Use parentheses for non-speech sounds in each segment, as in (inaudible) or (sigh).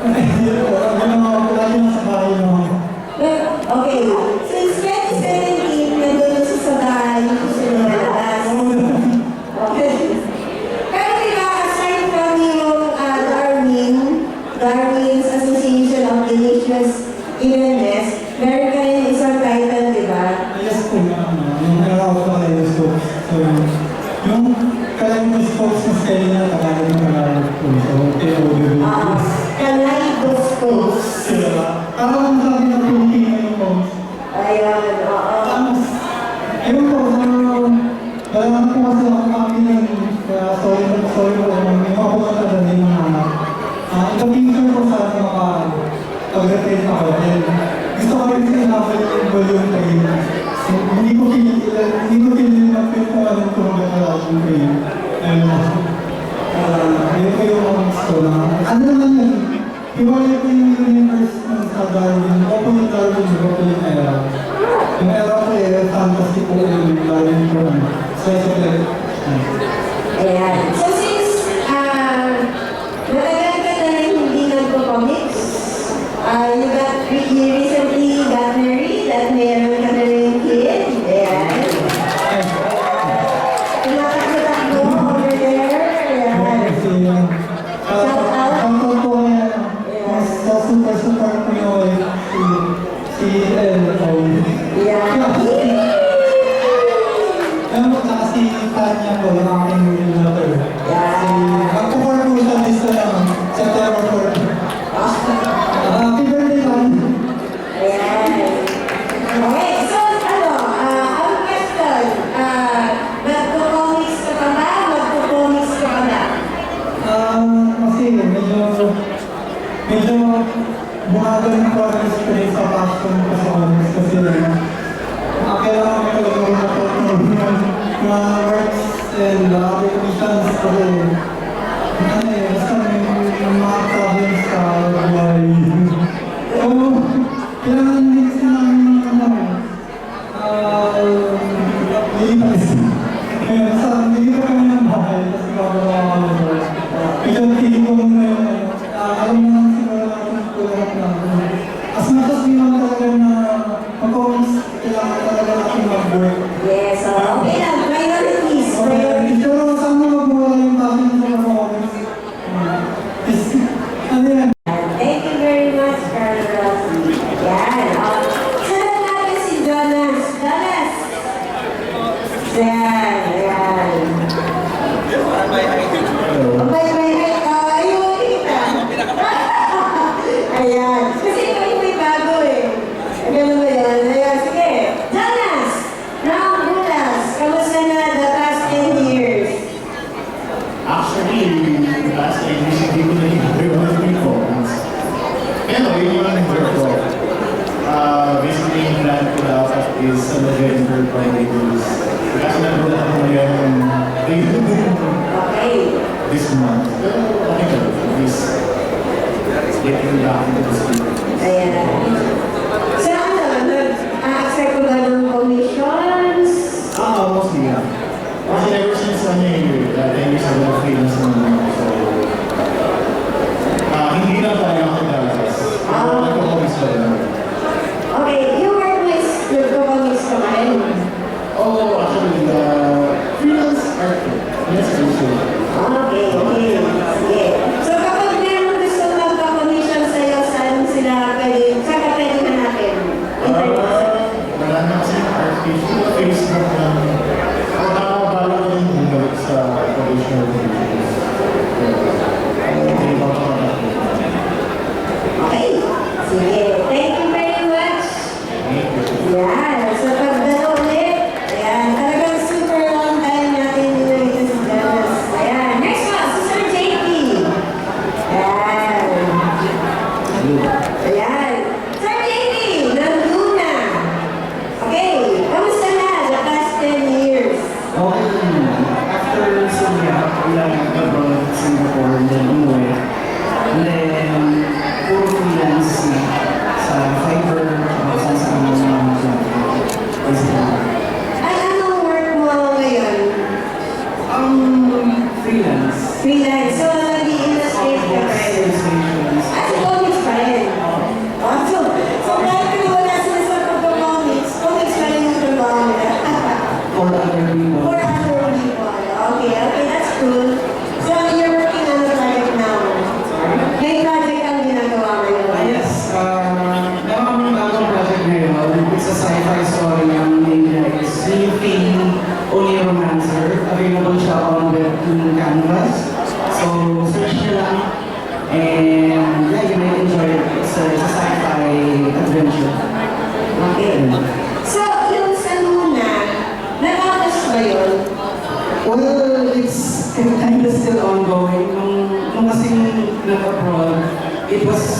you know what? Baju. Applications kasi Yeah. down to the speed. Ayan. Saan na? Nag-accept ko ba ng commissions? Ah, almost, yeah. Freelancer e você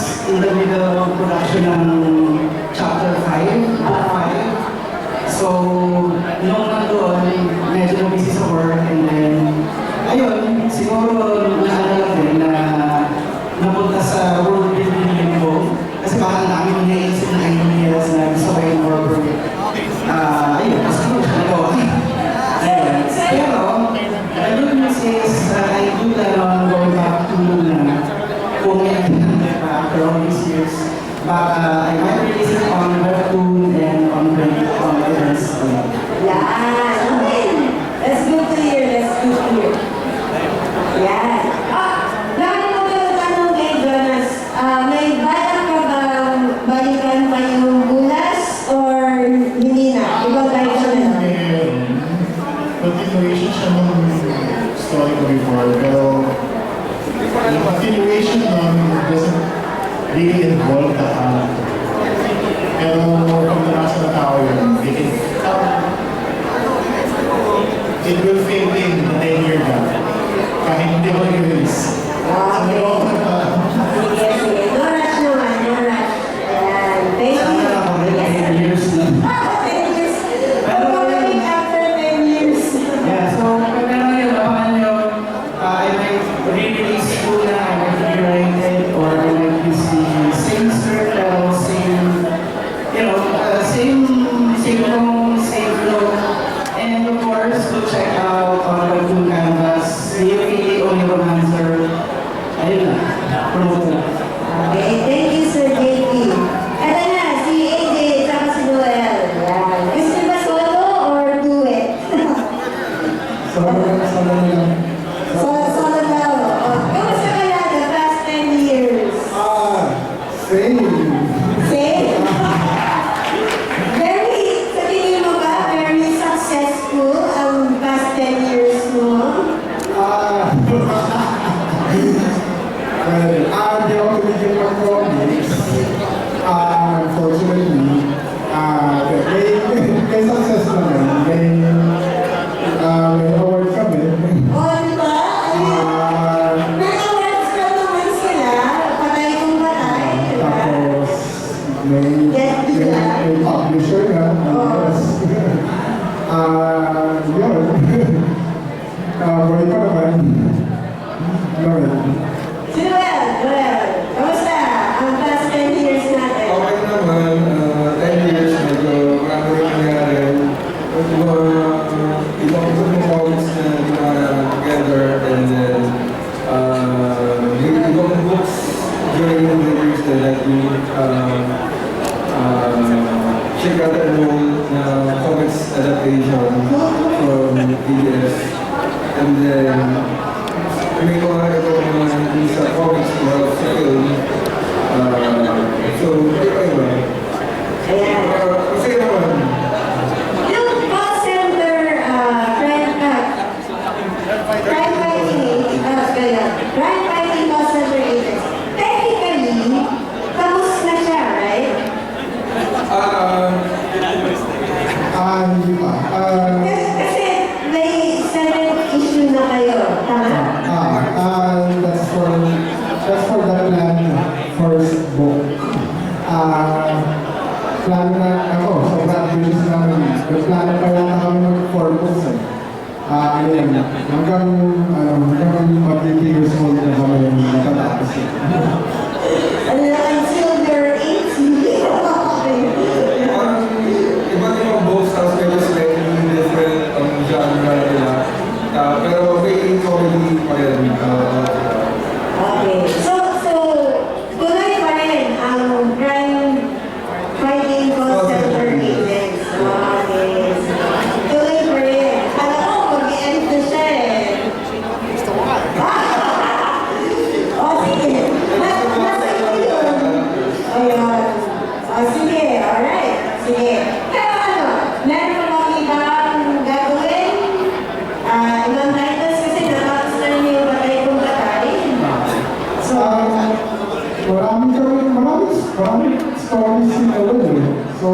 Maraming stories si Owen eh. So,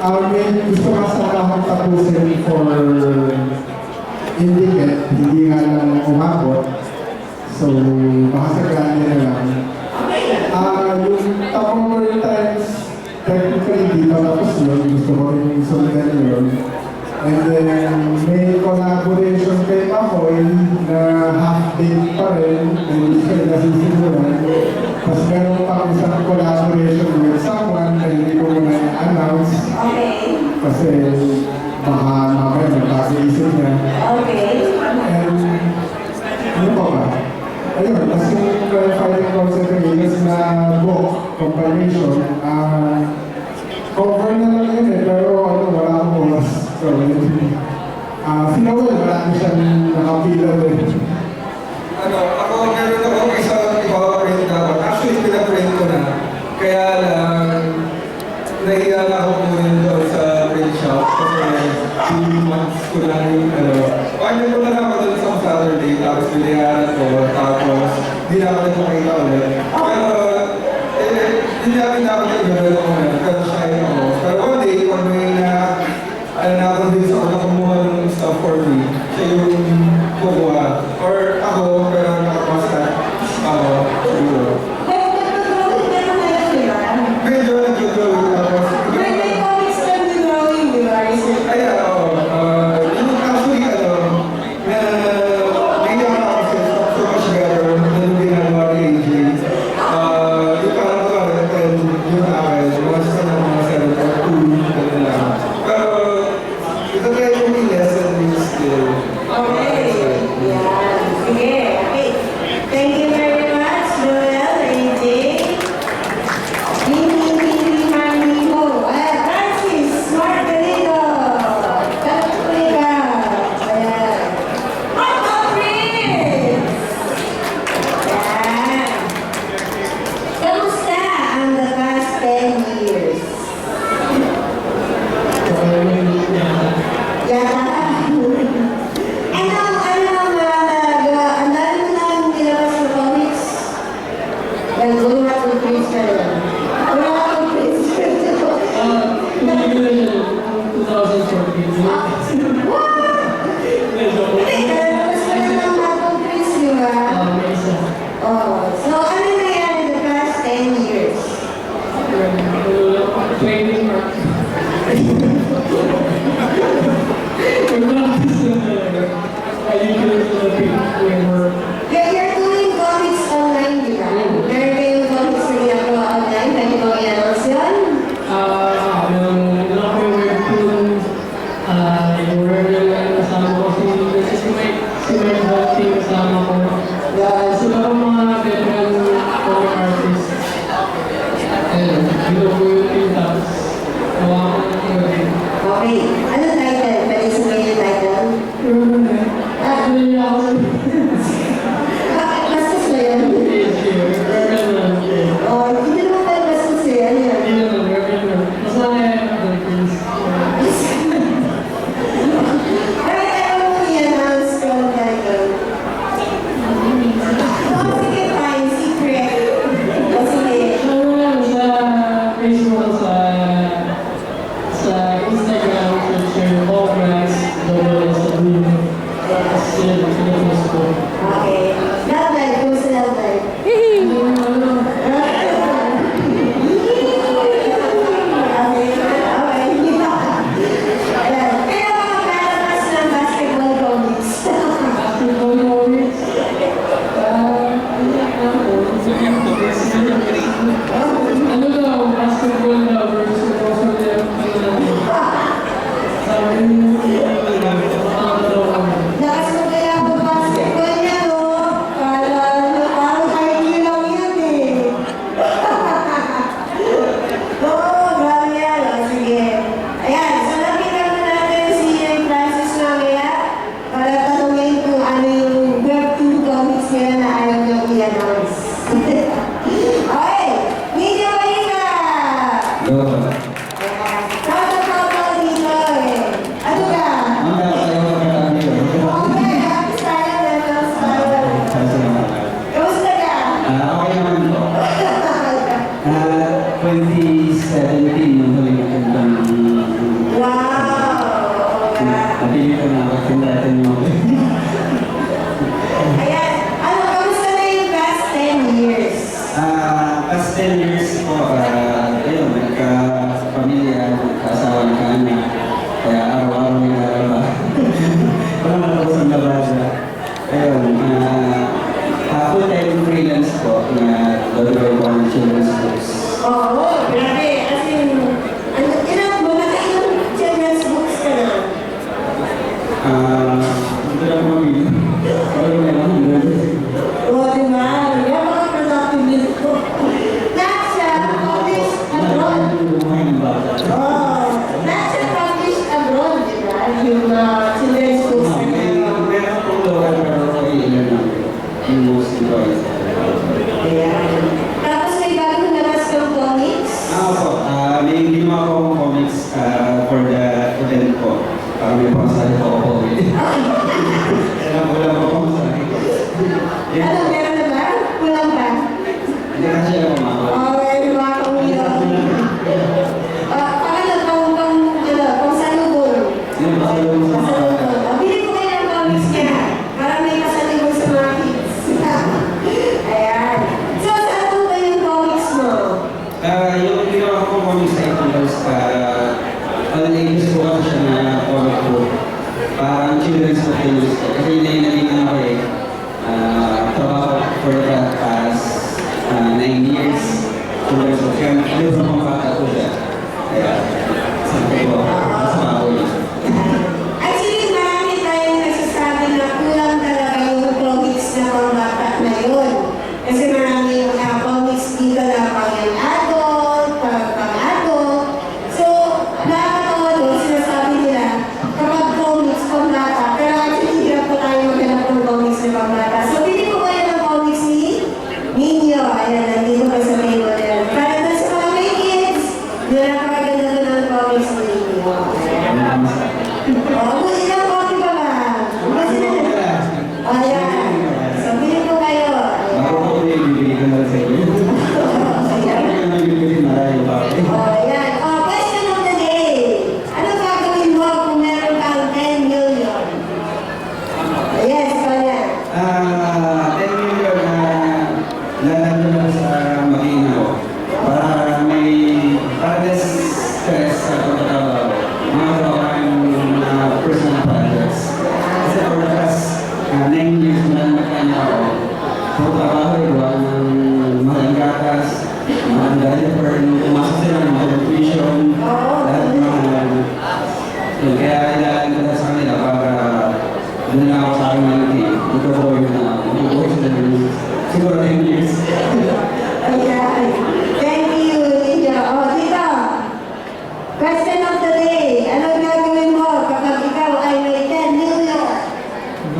uh, may gusto ka sana tapusin for hindi eh, hindi nga lang umabot. So, baka sagaan niya na lang. Ah, uh, yung tapong mo rin times, technically hindi pa tapos yun. Gusto ko rin sumundan yun. And then, ayun, as yung uh, fighting concept is na book, compilation, uh, ah, cover na lang yun eh, pero ano, wala akong oras. So, yun. Ah, uh, sino ko yun, marami siyang nakapila doon hindi namin dapat i-develop ko na, pero shy ako. Pero one day, pag may na, ano na ako din sa ako, kumuha ng stuff for me, siya yung waiting (laughs) We're not dissimilar. Uh, are you kidding me?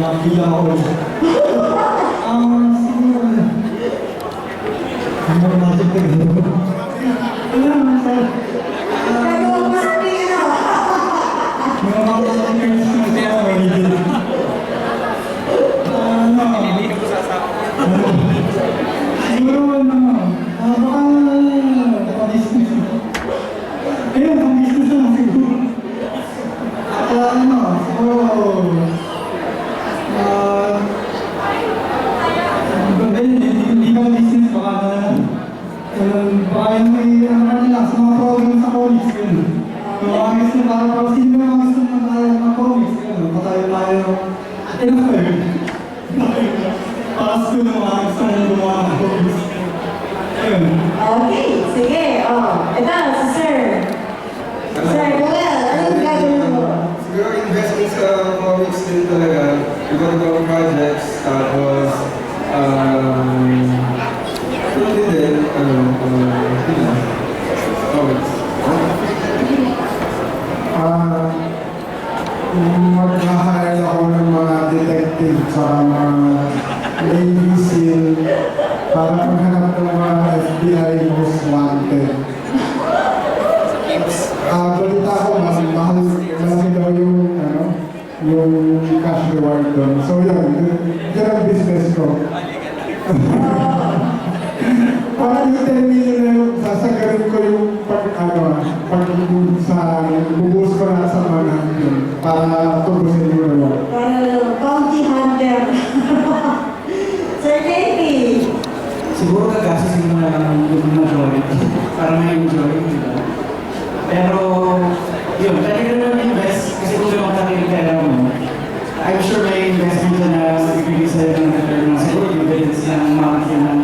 Mafiaold. Ampun. Mau masuk ke gedung. Iya, Mas. Tapos hindi na gusto na tayo ng comics. Ano, patayo tayo. Atin na kayo. Para sa na mga gusto na gumawa ng comics. Okay, sige. Oh. Ito, si Sir. Sir, Noel, ano yung gagawin mo? Siguro investment sa comics din talaga. Iba't ibang projects. Tapos, um, Ah, balita ko, mas mahal, malaki daw yung, ano, yung cash reward doon. So yun, yun ang business ko. (laughs) Parang yung 10 million na yun, sasagarin ko yung pag, ano, pag sa, bubuhos ko na sa mga yun, para tubusin yung reward. Para bounty hunter. (laughs) Sir David! Siguro kagasasin mo na lang yung majority para may enjoy. Pero, yun, pwede ka naman invest kasi kung lumang tayo yung pera mo, I'm sure may investment na magbibigay sa'yo ng return na siguro yung balance ng monthly ng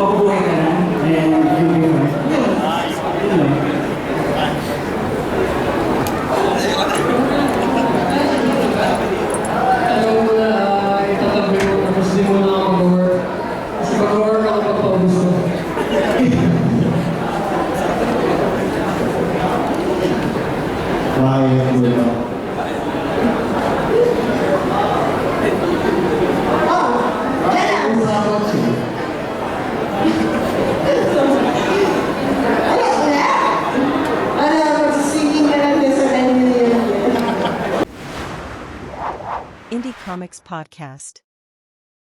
mabubuhay ka na. And Comics Podcast.